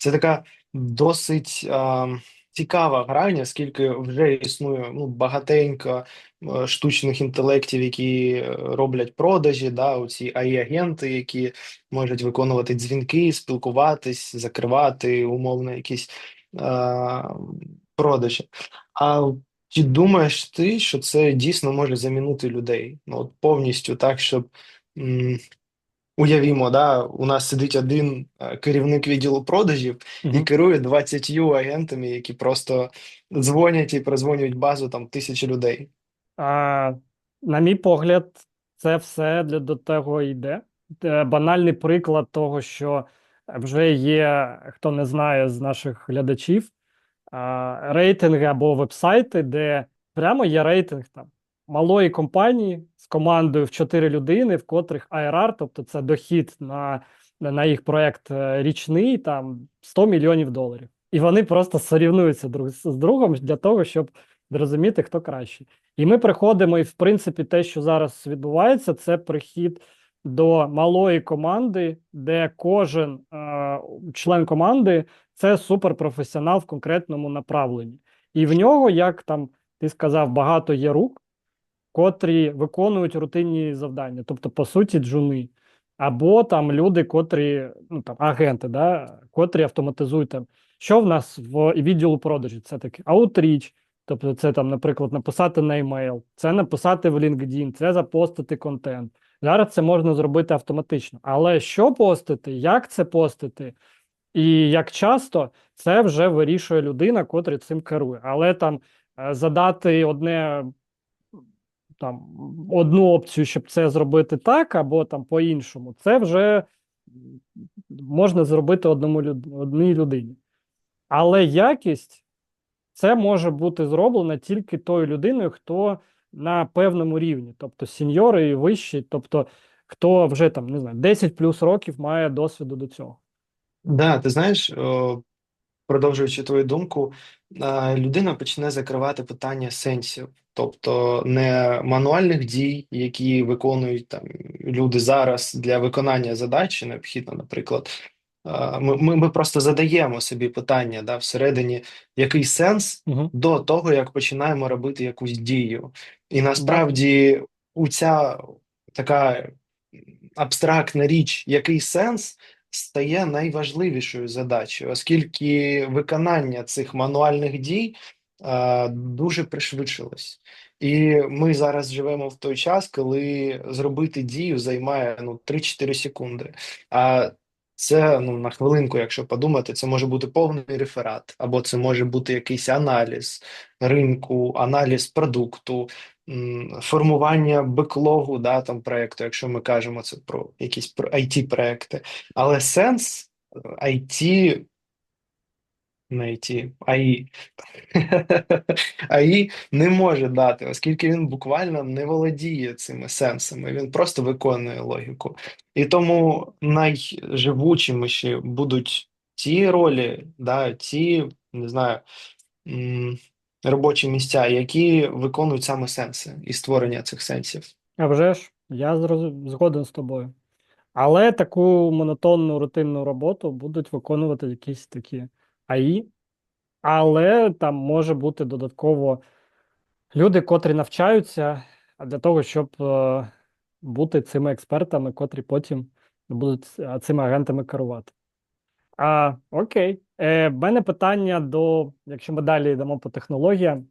Це така досить а, цікава грань, оскільки вже існує ну, багатенько е, штучних інтелектів, які е, роблять продажі, да, оці AI-агенти, які можуть виконувати дзвінки, спілкуватись, закривати умовно якісь а, продажі. А чи думаєш ти, що це дійсно може замінити людей? Ну, от повністю так, щоб. Уявімо, да, у нас сидить один е, керівник відділу продажів і керує 20 агентами, які просто дзвонять і прозвонюють базу там тисячі людей. А, на мій погляд, це все для до того йде. Е, Банальний приклад того, що вже є, хто не знає з наших глядачів, рейтинги або вебсайти, де прямо є рейтинг там малої компанії з командою в 4 людини, в котрих IRR, тобто це дохід на, на їх проект е, річний, там 100 мільйонів доларів. І вони просто сорівнуються друг з другом для того, щоб зрозуміти, хто кращий. І ми приходимо, і в принципі, те, що зараз відбувається, це прихід до малої команди, де кожен е, член команди це суперпрофесіонал в конкретному направленні. І в нього, як там ти сказав, багато є рук, котрі виконують рутинні завдання, тобто, по суті, джуни. Або там люди, котрі, ну там агенти, да, котрі автоматизують там. Що в нас в відділу продажі? Це таке аутріч, тобто це там, наприклад, написати на емейл, це написати в LinkedIn, це запостити контент. Зараз це можна зробити автоматично. Але що постити, як це постити, і як часто це вже вирішує людина, котра цим керує. Але там е, задати одне там одну опцію, щоб це зробити так, або там по-іншому, це вже можна зробити одному одній людині. Але якість це може бути зроблено тільки тою людиною, хто на певному рівні, тобто сеньори і вищі, тобто хто вже там не знаю, 10 плюс років має досвіду до цього. Да, ти знаєш, продовжуючи твою думку, е, людина почне закривати питання сенсів, тобто не мануальних дій, які виконують там люди зараз для виконання задачі, необхідно, наприклад. е, Ми, ми, ми просто задаємо собі питання да, всередині, який сенс Угу. до того, як починаємо робити якусь дію. І насправді у ця така абстрактна річ, який сенс, стає найважливішою задачею, оскільки виконання цих мануальних дій е, дуже пришвидшилось. І ми зараз живемо в той час, коли зробити дію займає ну 3-4 секунди. А це ну на хвилинку, якщо подумати, це може бути повний реферат, або це може бути якийсь аналіз ринку, аналіз продукту, формування беклогу да, там проекту, якщо ми кажемо це про якісь про it проекти. Але сенс IT, не IT, AI, AI не може дати, оскільки він буквально не володіє цими сенсами, він просто виконує логіку. І тому найживучими будуть ті ролі, да, ті, не знаю, робочі місця, які виконують саме сенси і створення цих сенсів. А вже ж, я згоден з тобою. Але таку монотонну рутинну роботу будуть виконувати якісь такі АІ, але там може бути додатково люди, котрі навчаються для того, щоб е, бути цими експертами, котрі потім будуть е, цими агентами керувати. А, окей. Е, мене питання до, якщо ми далі йдемо по технологіям,